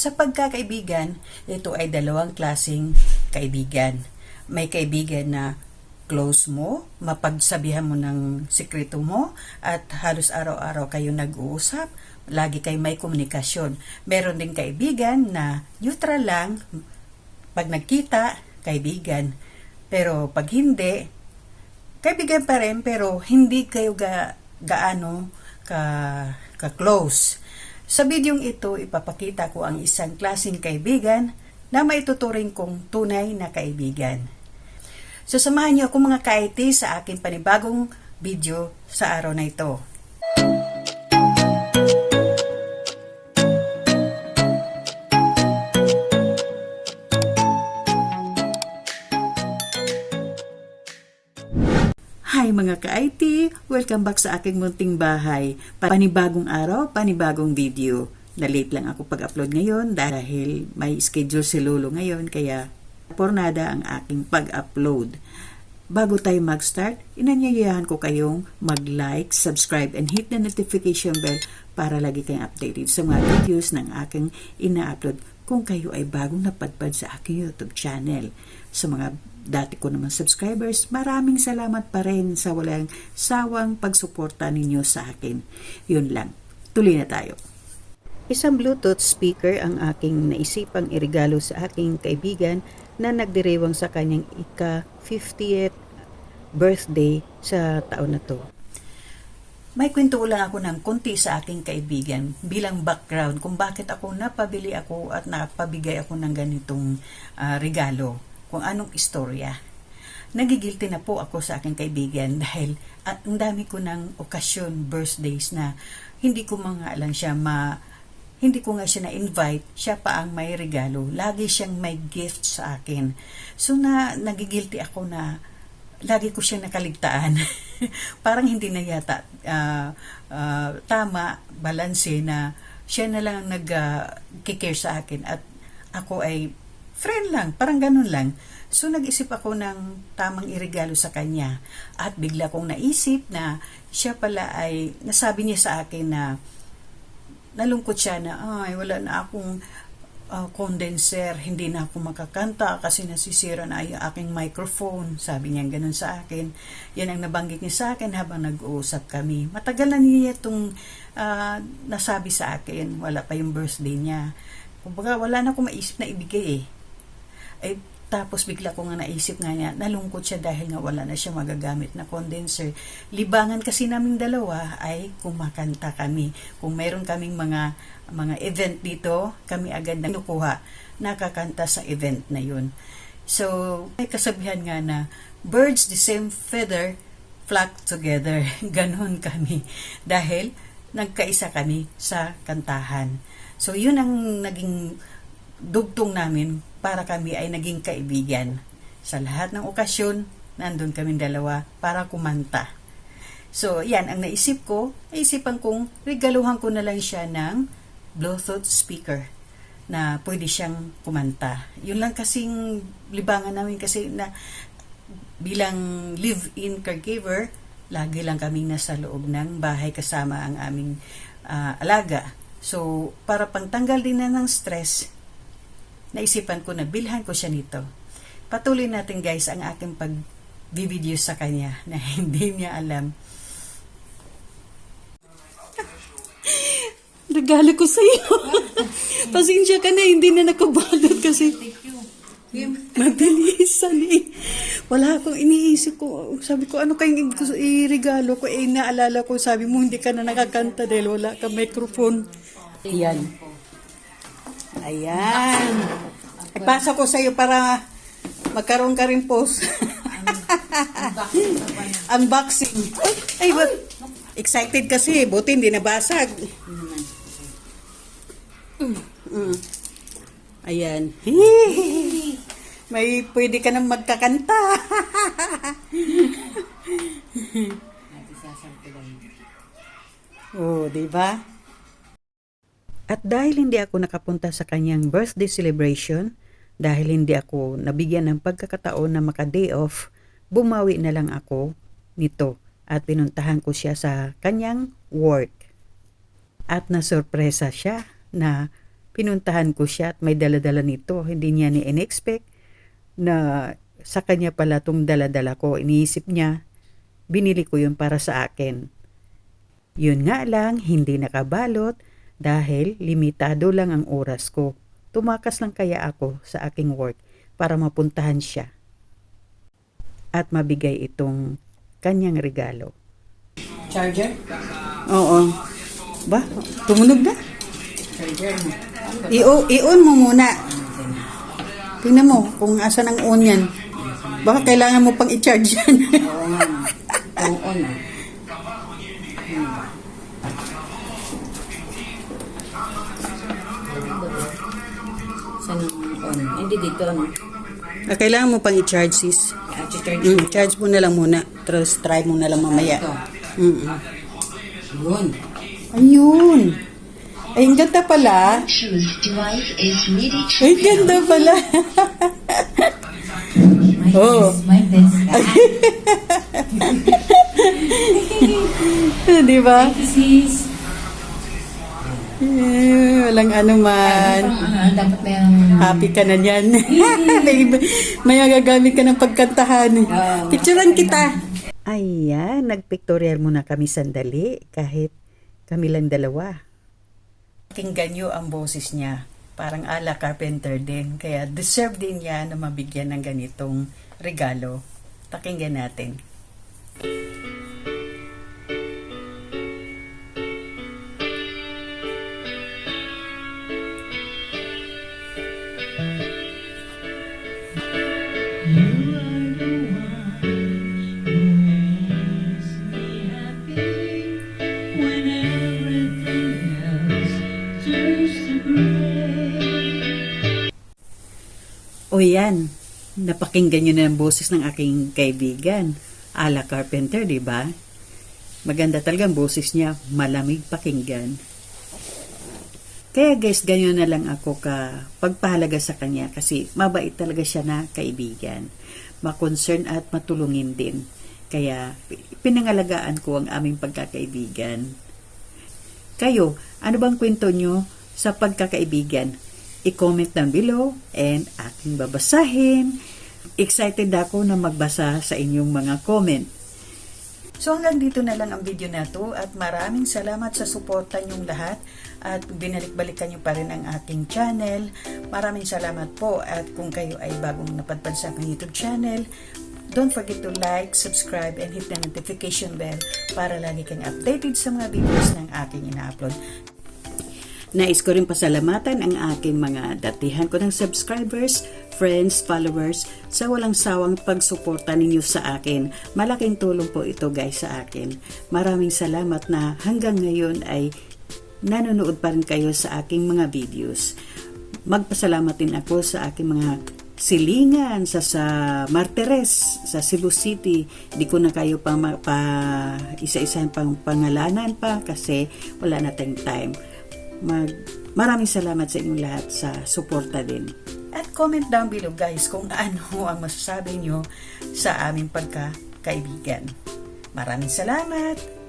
Sa pagkakaibigan, ito ay dalawang klasing kaibigan. May kaibigan na close mo, mapagsabihan mo ng sikreto mo, at halos araw-araw kayo nag-uusap, lagi kayo may komunikasyon. Meron din kaibigan na neutral lang, pag nagkita, kaibigan. Pero pag hindi, kaibigan pa rin, pero hindi kayo ga, gaano ka, ka-close. Sa bidyong ito, ipapakita ko ang isang klaseng kaibigan na maituturing kong tunay na kaibigan. So samahan niyo ako mga ka-IT sa aking panibagong video sa araw na ito. Hi mga ka-IT! Welcome back sa aking munting bahay. Panibagong araw, panibagong video. Na-late lang ako pag-upload ngayon dahil may schedule si Lolo ngayon kaya pornada ang aking pag-upload. Bago tayo mag-start, inanyayahan ko kayong mag-like, subscribe, and hit the notification bell para lagi kayong updated sa mga videos ng aking ina-upload kung kayo ay bagong napadpad sa aking YouTube channel. Sa mga dati ko naman subscribers, maraming salamat pa rin sa walang sawang pagsuporta ninyo sa akin. Yun lang. Tuloy na tayo. Isang Bluetooth speaker ang aking naisipang irigalo sa aking kaibigan na nagdirewang sa kanyang ika-50th birthday sa taon na to. May kwento lang ako ng konti sa aking kaibigan bilang background kung bakit ako napabili ako at napabigay ako ng ganitong ah, regalo, kung anong istorya. Nagigilty na po ako sa aking kaibigan dahil ah, ang dami ko ng okasyon, birthdays na hindi ko mga lang siya ma hindi ko nga siya na-invite, siya pa ang may regalo. Lagi siyang may gift sa akin. So na nagigilty ako na lagi ko siya nakaligtaan. Parang hindi na yata ah, ah, tama, balanse na siya na lang nag-care sa akin at ako ay friend lang, parang ganun lang. So nag-isip ako ng tamang iregalo sa kanya at bigla kong naisip na siya pala ay nasabi niya sa akin na nalungkot siya na ay wala na akong ah, condenser, hindi na ako makakanta kasi nasisira na yung aking microphone. Sabi niya ganun sa akin. Yan ang nabanggit niya sa akin habang nag-uusap kami. Matagal na niya itong ah, nasabi sa akin. Wala pa yung birthday niya. Kumbaga, wala na akong maisip na ibigay eh. Eh, tapos bigla ko nga naisip nga niya, nalungkot siya dahil nga wala na siya magagamit na condenser. Libangan kasi naming dalawa ay kumakanta kami. Kung mayroon kaming mga mga event dito, kami agad na kinukuha, nakakanta sa event na yun. So, may kasabihan nga na, birds the same feather flock together. Ganon kami. Dahil nagkaisa kami sa kantahan. So, yun ang naging dugtong namin para kami ay naging kaibigan. Sa lahat ng okasyon, nandun kami dalawa para kumanta. So, yan, ang naisip ko, naisipan kong regaluhan ko na lang siya ng Bluetooth speaker na pwede siyang kumanta. Yun lang kasing libangan namin kasi na bilang live-in caregiver, lagi lang kaming nasa loob ng bahay kasama ang aming ah, alaga. So, para pangtanggal din na ng stress, naisipan ko na bilhan ko siya nito. Patuloy natin guys ang aking pag video sa kanya na hindi niya alam. Regalo ko sa iyo. Pasensya ka na, hindi na nakabalot kasi madalisan eh. Wala akong iniisip ko. Sabi ko, ano kayong i-regalo ko? Eh, naalala ko, sabi mo, hindi ka na nakakanta dahil wala ka microphone. Ayan. Ayan. Ipasa ko sa iyo para magkaroon ka rin post. Unboxing. Ay, what? Excited kasi, buti hindi nabasag. Mm. Ayan. May pwede ka nang magkakanta. oh, di ba? At dahil hindi ako nakapunta sa kanyang birthday celebration, dahil hindi ako nabigyan ng pagkakataon na maka-day off, bumawi na lang ako nito at pinuntahan ko siya sa kanyang work. At nasurpresa siya na pinuntahan ko siya at may daladala nito. Hindi niya ni in-expect na sa kanya pala tong daladala ko. Iniisip niya, binili ko yun para sa akin. Yun nga lang, hindi nakabalot dahil limitado lang ang oras ko. Tumakas lang kaya ako sa aking work para mapuntahan siya at mabigay itong kanyang regalo. Charger? Oo. Ba? Tumunog na? Charger mo. I- i-on mo muna. Tingnan mo kung asan ang on yan. Baka kailangan mo pang i-charge yan. Oo nga. Ang on. Saan ang on? Hindi dito, no? Ah, kailangan mo pang i-charge sis. Ah, charge Mm, charge mo na lang muna. Tapos try mo na lang mamaya. Ito. Mm Yun. Ayun. Ay, ang ganda pala. Ay, ganda pala. Oh. My best. Di ba? Sis. Walang ano man. Ah, dapat na yung... Happy ka na niyan. may, may magagamit ka ng pagkantahan. Ah, Picturean kita. Ayan, nagpictorial muna kami sandali kahit kami lang dalawa. Pakinggan niyo ang boses niya. Parang ala carpenter din. Kaya deserve din niya na mabigyan ng ganitong regalo. Pakinggan natin. O yan, napakinggan nyo na ang boses ng aking kaibigan. Ala Carpenter, di ba? Maganda talaga ang boses niya, malamig pakinggan. Kaya guys, ganyan na lang ako ka pagpahalaga sa kanya kasi mabait talaga siya na kaibigan. Makoncern at matulungin din. Kaya pinangalagaan ko ang aming pagkakaibigan. Kayo, ano bang kwento nyo sa pagkakaibigan? I-comment down below and aking babasahin. Excited ako na magbasa sa inyong mga comment. So hanggang dito na lang ang video na to at maraming salamat sa suporta niyong lahat at binalik-balikan niyo pa rin ang aking channel. Maraming salamat po at kung kayo ay bagong napadpad sa aking YouTube channel, don't forget to like, subscribe, and hit the notification bell para lagi kang updated sa mga videos ng aking ina-upload. Nais ko rin pasalamatan ang aking mga datihan ko ng subscribers, friends, followers sa walang sawang pagsuporta ninyo sa akin. Malaking tulong po ito guys sa akin. Maraming salamat na hanggang ngayon ay nanonood pa rin kayo sa aking mga videos. Magpasalamat din ako sa aking mga silingan sa sa Martires sa Cebu City di ko na kayo pa, pa isa-isa pang pangalanan pa kasi wala na tayong time mag maraming salamat sa inyong lahat sa suporta din. At comment down below guys kung ano ang masasabi nyo sa aming pagkakaibigan. Maraming salamat!